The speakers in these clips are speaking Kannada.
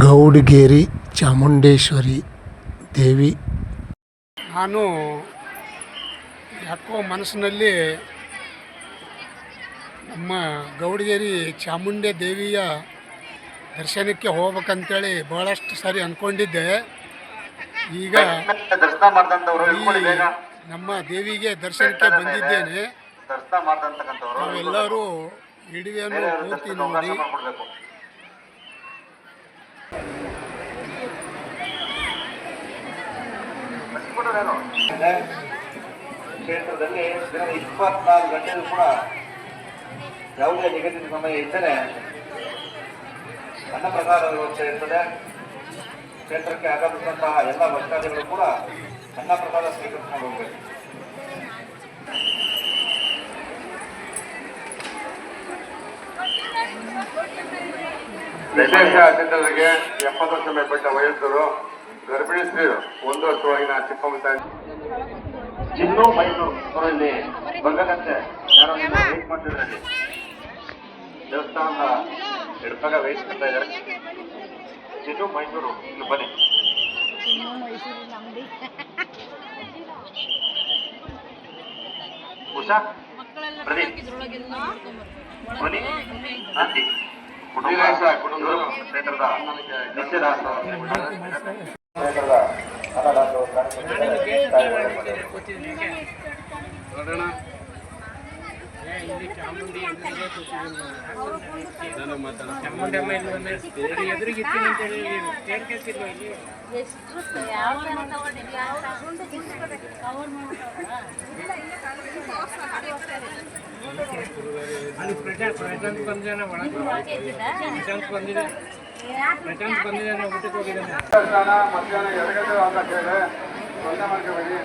ಗೌಡಗೇರಿ ಚಾಮುಂಡೇಶ್ವರಿ ದೇವಿ. ನಾನು ಯಾಕೋ ಮನಸ್ಸಿನಲ್ಲಿ ನಮ್ಮ ಗೌಡಗೇರಿ ಚಾಮುಂಡೆ ದೇವಿಯ ದರ್ಶನಕ್ಕೆ ಹೋಗ್ಬೇಕಂತೇಳಿ ಭಾಳಷ್ಟು ಸಾರಿ ಅಂದ್ಕೊಂಡಿದ್ದೆ ಈಗ ನಮ್ಮ ದೇವಿಗೆ ದರ್ಶನಕ್ಕೆ ಬಂದಿದ್ದೇನೆ. ನಾವೆಲ್ಲರೂ ಇಡುವೆಯನ್ನು ಪೂರ್ತಿ ನೋಡಿ ಕ್ಷೇತ್ರದಲ್ಲಿ ದಿನ ಇಪ್ಪತ್ನಾಲ್ಕು ಗಂಟೆಗೂ ಕೂಡ ಯಾವುದೇ ನಿಗದಿತ ಸಮಯ ಇದ್ದರೆ ಅನ್ನ ಪ್ರಸಾದ ವ್ಯವಸ್ಥೆ ಇರ್ತದೆ. ಕ್ಷೇತ್ರಕ್ಕೆ ಆಗಮಿಸಿದಂತಹ ಎಲ್ಲ ಭಕ್ತಾದಿಗಳು ಕೂಡ ಅನ್ನ ಪ್ರಸಾದ ಸ್ವೀಕರಿಸ್ಕೊಂಡು ಹೋಗ್ಬೇಕು. ವಿಶೇಷ ಅತಿಥಿಗಳಿಗೆ ಎಪ್ಪತ್ತು ವರ್ಷ ಮೇಲ್ಪಟ್ಟ ವಯಸ್ಸರು ಗರ್ಭಿಣಿ ಸ್ತ್ರೀಯರು ಒಂದು ವರ್ಷವಾಗಿನ ಚಿನ್ನು ಮೈಸೂರು ಅವರಲ್ಲಿ ಬಂಗದಂತೆ ಯಾರೋ ವೇಟ್ ಮಾಡ್ತಿದ್ರಲ್ಲಿ ದೇವಸ್ಥಾನದ ಹಿಡ್ಕಾಗ ವೇಟ್ ಮಾಡ್ತಾ ಇದ್ದಾರೆ. ಚಿನ್ನು ಮೈಸೂರು ಇಲ್ಲಿ ಬನ್ನಿ. ಉಷಾ ಪ್ರದೀಪ್. ಬನ್ನಿ. ಆಂಟಿ ವೀರೇಶ ಕುಟುಂಬ ಕ್ಷೇತ್ರದ ನಿಶ್ಚಿತಾರ್ಥ. ಅಲ್ಲಿ ಪ್ರಜಾ ಪ್ರಜಾಂತ ಬಂದಿದ್ದಾನೆ ಒಳಗೆ ಪ್ರಶಾಂತ್ ಬಂದಿದೆ ಮಧ್ಯಾಹ್ನ ಎರಡು ಗಂಟೆ ಅಂತ ಕೇಳಿ ಸ್ವಂತ ಮಾಡ್ಕೋಬೇಡಿ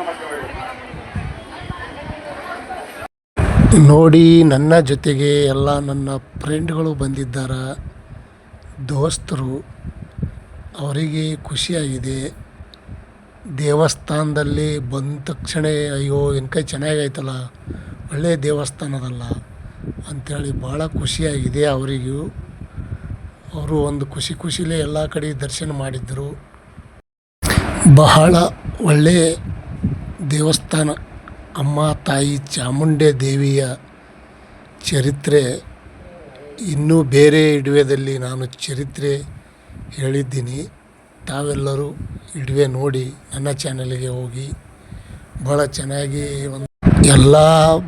ಮಾಡ್ಕೋಬೇಡಿ ನೋಡಿ ನನ್ನ ಜೊತೆಗೆ ಎಲ್ಲ ನನ್ನ ಫ್ರೆಂಡ್ಗಳು ಬಂದಿದ್ದಾರೆ, ದೋಸ್ತರು, ಅವರಿಗೆ ಖುಷಿಯಾಗಿದೆ. ದೇವಸ್ಥಾನದಲ್ಲಿ ಬಂದ ತಕ್ಷಣ, ಅಯ್ಯೋ ಇನ್ಕೈ ಚೆನ್ನಾಗೈತಲ್ಲ ಒಳ್ಳೆಯ ದೇವಸ್ಥಾನದಲ್ಲ ಅಂಥೇಳಿ ಭಾಳ ಖುಷಿಯಾಗಿದೆ ಅವರಿಗೂ. ಅವರು ಒಂದು ಖುಷಿ ಖುಷಿಲೇ ಎಲ್ಲ ಕಡೆ ದರ್ಶನ ಮಾಡಿದ್ದರು ಬಹಳ ಒಳ್ಳೆಯ ದೇವಸ್ಥಾನ. ಅಮ್ಮ, ತಾಯಿ, ಚಾಮುಂಡೆ ದೇವಿಯ ಚರಿತ್ರೆ. ಇನ್ನೂ ಬೇರೆ ಇಡುವೆಯಲ್ಲಿ ನಾನು ಚರಿತ್ರೆ ಹೇಳಿದ್ದೀನಿ. ತಾವೆಲ್ಲರೂ ಇಡುವೆ ನೋಡಿ ನನ್ನ ಚಾನಲಿಗೆ ಹೋಗಿ ಭಾಳ ಚೆನ್ನಾಗಿ ಒಂದು ಎಲ್ಲ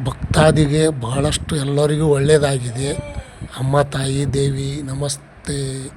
ಭಕ್ತಾದಿಗೆ ಬಹಳಷ್ಟು ಎಲ್ಲರಿಗೂ ಒಳ್ಳೆಯದಾಗಿದೆ. ಅಮ್ಮ, ತಾಯಿ, ದೇವಿ, ನಮಸ್ತೆ.